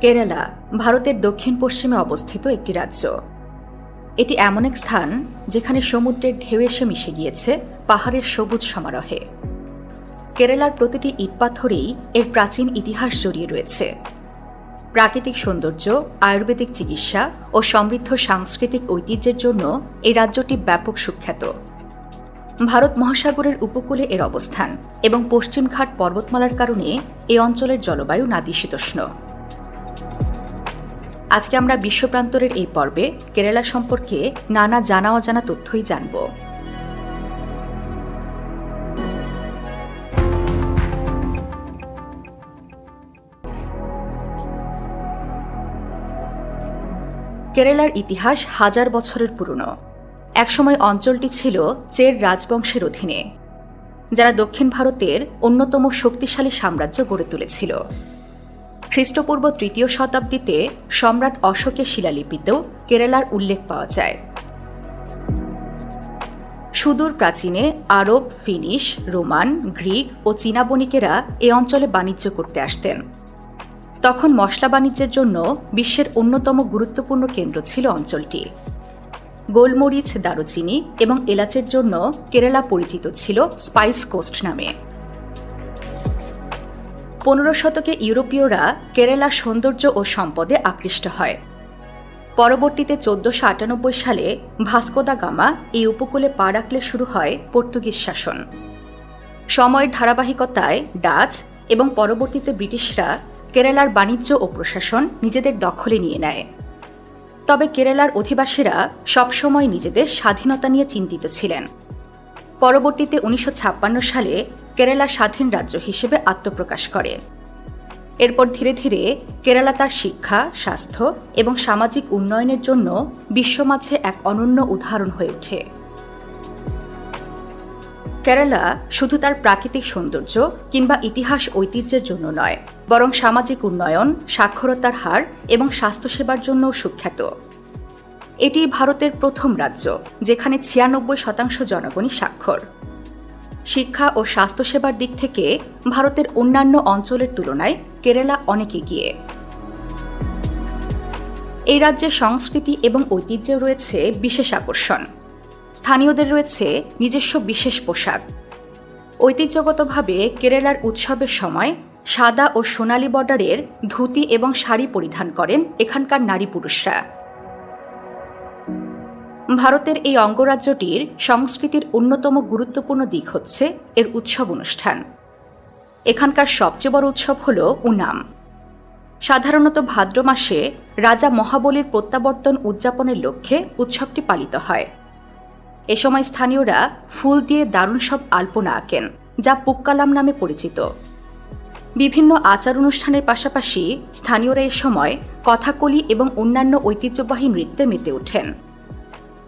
কেরালা, ভারতের দক্ষিণ পশ্চিমে অবস্থিত একটি রাজ্য। এটি এমন এক স্থান যেখানে সমুদ্রের ঢেউ এসে মিশে গিয়েছে পাহাড়ের সবুজ সমারোহে। কেরালার প্রতিটি ইটপাথরেই এর প্রাচীন ইতিহাস জড়িয়ে রয়েছে। প্রাকৃতিক সৌন্দর্য, আয়ুর্বেদিক চিকিৎসা ও সমৃদ্ধ সাংস্কৃতিক ঐতিহ্যের জন্য এই রাজ্যটি ব্যাপক সুখ্যাত। ভারত মহাসাগরের উপকূলে এর অবস্থান এবং পশ্চিমঘাট পর্বতমালার কারণে এই অঞ্চলের জলবায়ু নাতিশীতোষ্ণ আজকে আমরা বিশ্বপ্রান্তরের এই পর্বে কেরালা সম্পর্কে নানা জানা অজানা তথ্যই জানব। কেরালার ইতিহাস হাজার বছরের পুরনো। একসময় অঞ্চলটি ছিল চের রাজবংশের অধীনে, যারা দক্ষিণ ভারতের অন্যতম শক্তিশালী সাম্রাজ্য গড়ে তুলেছিল। খ্রিস্টপূর্ব তৃতীয় শতাব্দীতে সম্রাট অশোকের শিলালিপিতেও কেরালার উল্লেখ পাওয়া যায়। সুদূর প্রাচীনে আরব, ফিনিশ, রোমান, গ্রিক ও চীনা বণিকেরা এ অঞ্চলে বাণিজ্য করতে আসতেন। তখন মশলা বাণিজ্যের জন্য বিশ্বের অন্যতম গুরুত্বপূর্ণ কেন্দ্র ছিল অঞ্চলটি। গোলমরিচ, দারুচিনি এবং এলাচের জন্য কেরালা পরিচিত ছিল স্পাইস কোস্ট নামে। পনেরো শতকে ইউরোপীয়রা কেরালার সৌন্দর্য ও সম্পদে আকৃষ্ট হয়। পরবর্তীতে চোদ্দশো আটানব্বই সালে ভাস্কোদা গামা এই উপকূলে পা রাখলে শুরু হয় পর্তুগিজ শাসন। সময়ের ধারাবাহিকতায় ডাচ এবং পরবর্তীতে ব্রিটিশরা কেরালার বাণিজ্য ও প্রশাসন নিজেদের দখলে নিয়ে নেয়। তবে কেরালার অধিবাসীরা সবসময় নিজেদের স্বাধীনতা নিয়ে চিন্তিত ছিলেন। পরবর্তীতে উনিশশো ছাপ্পান্ন সালে কেরালা স্বাধীন রাজ্য হিসেবে আত্মপ্রকাশ করে। এরপর ধীরে ধীরে কেরালা তার শিক্ষা, স্বাস্থ্য এবং সামাজিক উন্নয়নের জন্য বিশ্ব বিশ্বমাঝে এক অনন্য উদাহরণ হয়ে ওঠে। কেরালা শুধু তার প্রাকৃতিক সৌন্দর্য কিংবা ইতিহাস ঐতিহ্যের জন্য নয়, বরং সামাজিক উন্নয়ন, সাক্ষরতার হার এবং স্বাস্থ্যসেবার জন্যও সুখ্যাত। এটি ভারতের প্রথম রাজ্য, যেখানে ছিয়ানব্বই শতাংশ জনগণই স্বাক্ষর। শিক্ষা ও স্বাস্থ্যসেবার দিক থেকে ভারতের অন্যান্য অঞ্চলের তুলনায় কেরালা অনেক এগিয়ে। এই রাজ্যের সংস্কৃতি এবং ঐতিহ্যে রয়েছে বিশেষ আকর্ষণ। স্থানীয়দের রয়েছে নিজস্ব বিশেষ পোশাক। ঐতিহ্যগতভাবে কেরালার উৎসবের সময় সাদা ও সোনালী বর্ডারের ধুতি এবং শাড়ি পরিধান করেন এখানকার নারী পুরুষরা। ভারতের এই অঙ্গরাজ্যটির সংস্কৃতির অন্যতম গুরুত্বপূর্ণ দিক হচ্ছে এর উৎসব অনুষ্ঠান। এখানকার সবচেয়ে বড় উৎসব হল উনাম। সাধারণত ভাদ্র মাসে রাজা মহাবলীর প্রত্যাবর্তন উদযাপনের লক্ষ্যে উৎসবটি পালিত হয়। এ সময় স্থানীয়রা ফুল দিয়ে দারুণ সব আলপনা আঁকেন, যা পুক্কালাম নামে পরিচিত। বিভিন্ন আচার অনুষ্ঠানের পাশাপাশি স্থানীয়রা এ সময় কথাকলি এবং অন্যান্য ঐতিহ্যবাহী নৃত্যে মেতে ওঠেন।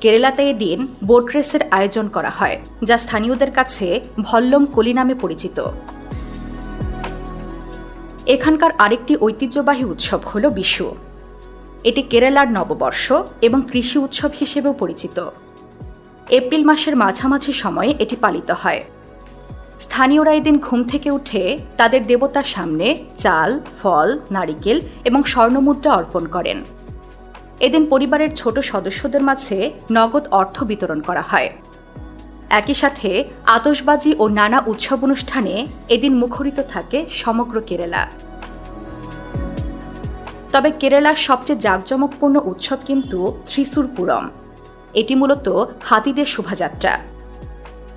কেরালাতে এদিন বোট রেসের আয়োজন করা হয়, যা স্থানীয়দের কাছে ভল্লম কলি নামে পরিচিত। এখানকার আরেকটি ঐতিহ্যবাহী উৎসব হল বিশু। এটি কেরালার নববর্ষ এবং কৃষি উৎসব হিসেবেও পরিচিত। এপ্রিল মাসের মাঝামাঝি সময়ে এটি পালিত হয়। স্থানীয়রা এদিন ঘুম থেকে উঠে তাদের দেবতার সামনে চাল, ফল, নারিকেল এবং স্বর্ণমুদ্রা অর্পণ করেন। এদিন পরিবারের ছোট সদস্যদের মাঝে নগদ অর্থ বিতরণ করা হয়। একই সাথে আতসবাজি ও নানা উৎসব অনুষ্ঠানে এদিন মুখরিত থাকে সমগ্র কেরালা। তবে কেরালার সবচেয়ে জাঁকজমকপূর্ণ উৎসব কিন্তু ত্রিশুরপুরম এটি মূলত হাতিদের শোভাযাত্রা।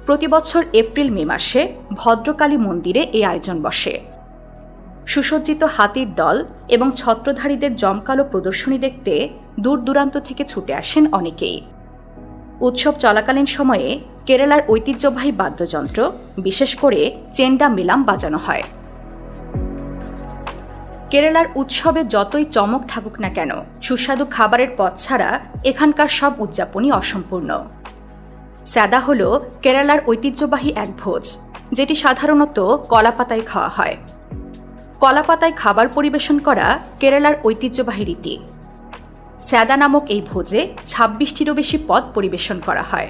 প্রতি বছর এপ্রিল মে মাসে ভদ্রকালী মন্দিরে এই আয়োজন বসে। সুসজ্জিত হাতির দল এবং ছত্রধারীদের জমকালো প্রদর্শনী দেখতে দূর দূরান্ত থেকে ছুটে আসেন অনেকেই। উৎসব চলাকালীন সময়ে কেরালার ঐতিহ্যবাহী বাদ্যযন্ত্র, বিশেষ করে চেন্ডা মেলাম বাজানো হয়। কেরালার উৎসবে যতই চমক থাকুক না কেন, সুস্বাদু খাবারের পথ ছাড়া এখানকার সব উদযাপনই অসম্পূর্ণ। স্যাদা হল কেরালার ঐতিহ্যবাহী এক ভোজ, যেটি সাধারণত কলাপাতায় খাওয়া হয়। কলাপাতায় খাবার পরিবেশন করা কেরালার ঐতিহ্যবাহী রীতি। স্যাদা নামক এই ভোজে ছাব্বিশটিরও বেশি পদ পরিবেশন করা হয়।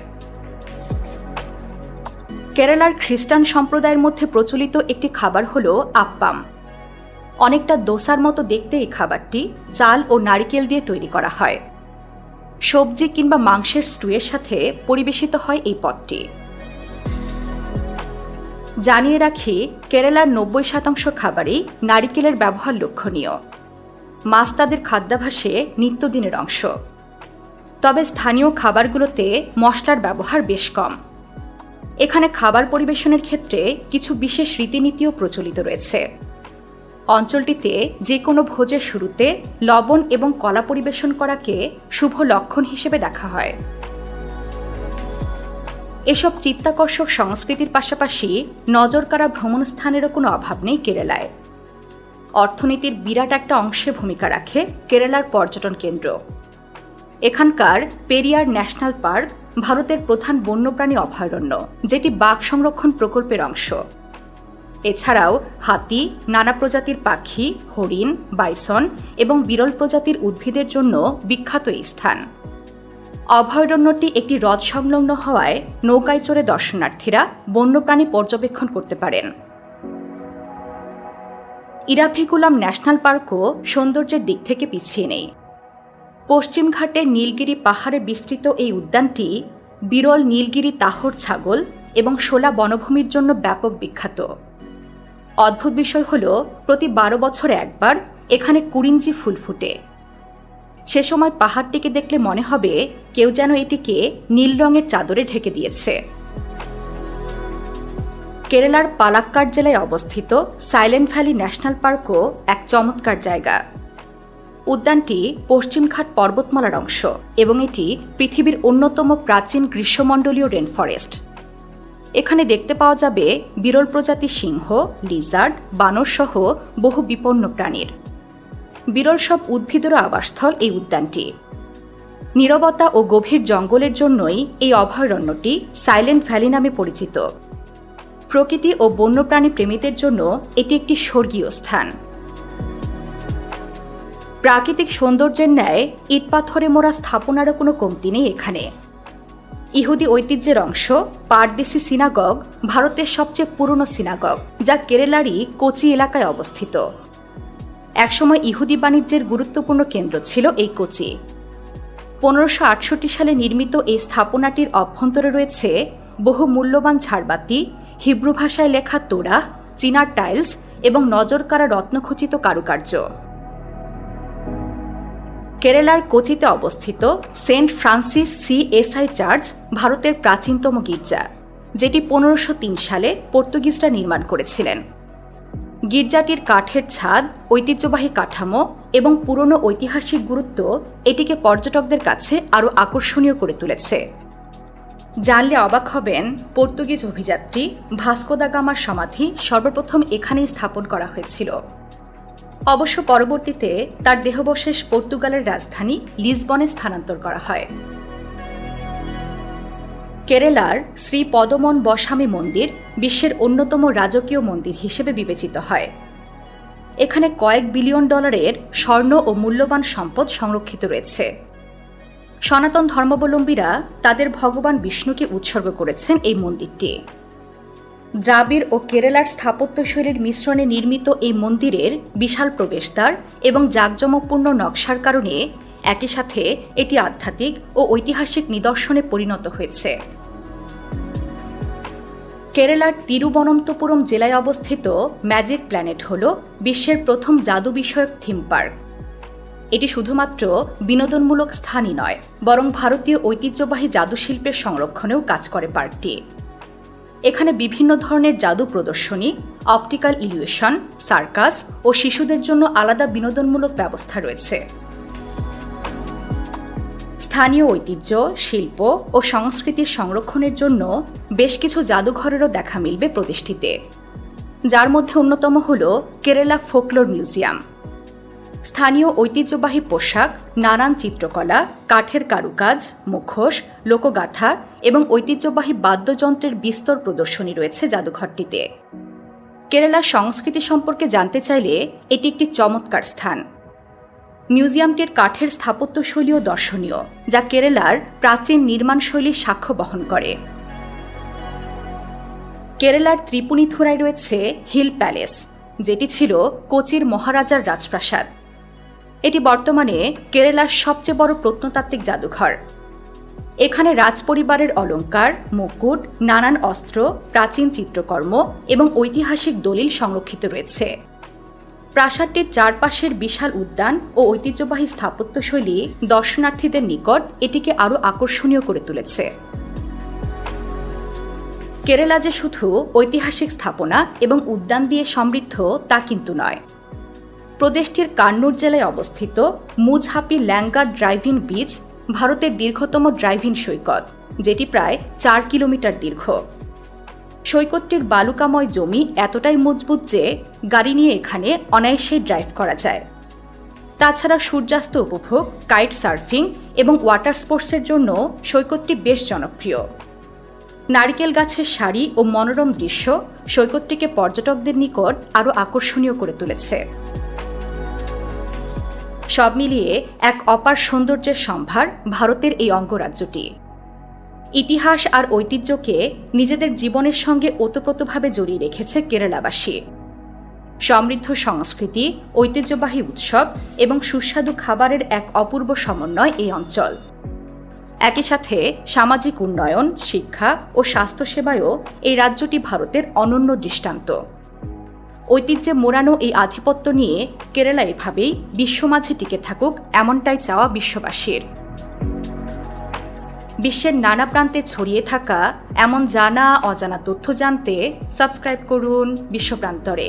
কেরালার খ্রিস্টান সম্প্রদায়ের মধ্যে প্রচলিত একটি খাবার হল আপ্পাম। অনেকটা দোসার মতো দেখতে এই খাবারটি চাল ও নারিকেল দিয়ে তৈরি করা হয়। সবজি কিংবা মাংসের স্টুয়ের সাথে পরিবেশিত হয় এই পদটি। জানিয়ে রাখি, কেরালার নব্বই শতাংশ খাবারেই নারিকেলের ব্যবহার লক্ষণীয়। মাছ তাদের খাদ্যাভাসে নিত্যদিনের অংশ। তবে স্থানীয় খাবারগুলোতে মশলার ব্যবহার বেশ কম। এখানে খাবার পরিবেশনের ক্ষেত্রে কিছু বিশেষ রীতিনীতিও প্রচলিত রয়েছে। অঞ্চলটিতে যে কোনো ভোজের শুরুতে লবণ এবং কলা পরিবেশন করাকে শুভ লক্ষণ হিসেবে দেখা হয়। এসব চিত্তাকর্ষক সংস্কৃতির পাশাপাশি নজরকাড়া ভ্রমণ স্থানেরও কোনো অভাব নেই কেরালায়। অর্থনীতির বিরাট একটা অংশে ভূমিকা রাখে কেরালার পর্যটন কেন্দ্র। এখানকার পেরিয়ার ন্যাশনাল পার্ক ভারতের প্রধান বন্যপ্রাণী অভয়ারণ্য, যেটি বাঘ সংরক্ষণ প্রকল্পের অংশ। এছাড়াও হাতি, নানা প্রজাতির পাখি, হরিণ, বাইসন এবং বিরল প্রজাতির উদ্ভিদের জন্য বিখ্যাত এই স্থান। অভয়ারণ্যটি একটি হ্রদ সংলগ্ন হওয়ায় নৌকায় চড়ে দর্শনার্থীরা বন্যপ্রাণী পর্যবেক্ষণ করতে পারেন। ইরাভিকুলাম ন্যাশনাল পার্কও সৌন্দর্যের দিক থেকে পিছিয়ে নেই। পশ্চিম ঘাটের নীলগিরি পাহাড়ে বিস্তৃত এই উদ্যানটি বিরল নীলগিরি তাহর ছাগল এবং শোলা বনভূমির জন্য ব্যাপক বিখ্যাত। অদ্ভুত বিষয় হল, প্রতি বারো বছরে একবার এখানে কুরিঞ্জি ফুল ফুটে। সে সময় পাহাড়টিকে দেখলে মনে হবে কেউ যেন এটিকে নীল রঙের চাদরে ঢেকে দিয়েছে। কেরালার পালাক্কাড় জেলায় অবস্থিত সাইলেন্ট ভ্যালি ন্যাশনাল পার্কও এক চমৎকার জায়গা। উদ্যানটি পশ্চিমঘাট পর্বতমালার অংশ এবং এটি পৃথিবীর অন্যতম প্রাচীন গ্রীষ্মমণ্ডলীয় রেন ফরেস্ট এখানে দেখতে পাওয়া যাবে বিরল প্রজাতি সিংহ, লিজার্ড, বানর সহ বহু বিপন্ন প্রাণীর। বিরল সব উদ্ভিদেরও আবাসস্থল এই উদ্যানটি। নীরবতা ও গভীর জঙ্গলের জন্যই এই অভয়ারণ্যটি সাইলেন্ট ভ্যালি নামে পরিচিত। প্রকৃতি ও বন্যপ্রাণী প্রেমীদের জন্য এটি একটি স্বর্গীয় স্থান। প্রাকৃতিক সৌন্দর্যের ন্যায় ইটপাথরে মোড়া স্থাপনারও কোনো কমতি নেই এখানে। ইহুদি ঐতিহ্যের অংশ, পারদেশি সিনাগগ, ভারতের সবচেয়ে পুরনো সিনাগগ, যা কেরালারই কোচি এলাকায় অবস্থিত। একসময় ইহুদি বাণিজ্যের গুরুত্বপূর্ণ কেন্দ্র ছিল এই কোচি। পনেরোশো আটষট্টি সালে নির্মিত এই স্থাপনাটির অভ্যন্তরে রয়েছে বহু মূল্যবান ঝাড়বাতি হিব্রু ভাষায় লেখা তোড়া, চিনার টাইলস এবং নজরকাড়া রত্নখচিত কারুকার্য। কেরালার কোচিতে অবস্থিত Saint Francis C SI church ভারতের প্রাচীনতম গির্জা, যেটি পনেরোশো সালে পর্তুগিজরা নির্মাণ করেছিলেন। গির্জাটির কাঠের ছাদ, ঐতিহ্যবাহী কাঠামো এবং পুরনো ঐতিহাসিক গুরুত্ব এটিকে পর্যটকদের কাছে আরও আকর্ষণীয় করে তুলেছে। জানলে অবাক হবেন, পর্তুগিজ অভিযাত্রী ভাস্কোদা গামার সমাধি সর্বপ্রথম এখানেই স্থাপন করা হয়েছিল। অবশ্য পরবর্তীতে তার দেহবশেষ পর্তুগালের রাজধানী লিসবনে স্থানান্তর করা হয়। কেরালার শ্রী পদমন বসামী মন্দির বিশ্বের অন্যতম রাজকীয় মন্দির হিসেবে বিবেচিত হয়। এখানে কয়েক বিলিয়ন ডলারের স্বর্ণ ও মূল্যবান সম্পদ সংরক্ষিত রয়েছে। সনাতন ধর্মাবলম্বীরা তাদের ভগবান বিষ্ণুকে উৎসর্গ করেছেন এই মন্দিরটি। দ্রাবিড় ও কেরালার স্থাপত্যশৈলীর মিশ্রণে নির্মিত এই মন্দিরের বিশাল প্রবেশদ্বার এবং জাঁকজমকপূর্ণ নকশার কারণে একই সাথে এটি আধ্যাত্মিক ও ঐতিহাসিক নিদর্শনে পরিণত হয়েছে। কেরালার তিরুবনন্তপুরম জেলায় অবস্থিত ম্যাজিক প্ল্যানেট হল বিশ্বের প্রথম জাদু বিষয়ক থিম পার্ক। এটি শুধুমাত্র বিনোদনমূলক স্থানই নয়, বরং ভারতীয় ঐতিহ্যবাহী জাদুশিল্পের সংরক্ষণেও কাজ করে পার্কটি। এখানে বিভিন্ন ধরনের জাদু প্রদর্শনী, অপটিক্যাল ইলিউশন, সার্কাস ও শিশুদের জন্য আলাদা বিনোদনমূলক ব্যবস্থা রয়েছে। স্থানীয় ঐতিহ্য, শিল্প ও সংস্কৃতির সংরক্ষণের জন্য বেশ কিছু জাদুঘরেরও দেখা মিলবে প্রতিষ্ঠিতে। যার মধ্যে অন্যতম হল কেরালা ফোকলোর মিউজিয়াম। স্থানীয় ঐতিহ্যবাহী পোশাক, নানান চিত্রকলা, কাঠের কারুকাজ, মুখোশ, লোকগাথা এবং ঐতিহ্যবাহী বাদ্যযন্ত্রের বিস্তর প্রদর্শনী রয়েছে জাদুঘরটিতে। কেরালার সংস্কৃতি সম্পর্কে জানতে চাইলে এটি একটি চমৎকার স্থান। মিউজিয়ামটির কাঠের স্থাপত্যশৈলীও দর্শনীয়, যা কেরালার প্রাচীন নির্মাণশৈলীর সাক্ষ্য বহন করে। কেরালার ত্রিপুনিথুরায় রয়েছে হিল প্যালেস, যেটি ছিল কোচির মহারাজার রাজপ্রাসাদ। এটি বর্তমানে কেরালার সবচেয়ে বড় প্রত্নতাত্ত্বিক জাদুঘর। এখানে রাজপরিবারের অলংকার মুকুট, নানান অস্ত্র, প্রাচীন চিত্রকর্ম এবং ঐতিহাসিক দলিল সংরক্ষিত রয়েছে। প্রাসাদটির চারপাশের বিশাল উদ্যান ও ঐতিহ্যবাহী স্থাপত্যশৈলী দর্শনার্থীদের নিকট এটিকে আরও আকর্ষণীয় করে তুলেছে। কেরালা যে শুধু ঐতিহাসিক স্থাপনা এবং উদ্যান দিয়ে সমৃদ্ধ তা কিন্তু নয়। প্রদেশটির কান্নুর জেলায় অবস্থিত মুজহাপি ল্যাঙ্গার ড্রাইভিং বিচ ভারতের দীর্ঘতম ড্রাইভিং সৈকত, যেটি প্রায় চার কিলোমিটার দীর্ঘ। সৈকতটির বালুকাময় জমি এতটাই মজবুত যে গাড়ি নিয়ে এখানে অনায়াসে ড্রাইভ করা যায়। তাছাড়া সূর্যাস্ত উপভোগ, কাইট সার্ফিং এবং ওয়াটার স্পোর্টসের জন্য সৈকতটি বেশ জনপ্রিয়। নারকেল গাছের শাড়ি ও মনোরম দৃশ্য সৈকতটিকে পর্যটকদের নিকট আরও আকর্ষণীয় করে তুলেছে। সব মিলিয়ে এক অপার সৌন্দর্যের সম্ভার ভারতের এই অঙ্গরাজ্যটি। ইতিহাস আর ঐতিহ্যকে নিজেদের জীবনের সঙ্গে ওতপ্রোতভাবে জড়িয়ে রেখেছে কেরালাবাসী। সমৃদ্ধ সংস্কৃতি, ঐতিহ্যবাহী উৎসব এবং সুস্বাদু খাবারের এক অপূর্ব সমন্বয় এই অঞ্চল। একই সাথে সামাজিক উন্নয়ন, শিক্ষা ও স্বাস্থ্যসেবায়ও এই রাজ্যটি ভারতের অনন্য দৃষ্টান্ত। ঐতিহ্যে মোড়ানো এই আধিপত্য নিয়ে কেরালা এভাবেই বিশ্বমাঝে টিকে থাকুক, এমনটাই চাওয়া বিশ্ববাসীর। বিশ্বের নানা প্রান্তে ছড়িয়ে থাকা এমন জানা অজানা তথ্য জানতে সাবস্ক্রাইব করুন বিশ্বপ্রান্তরে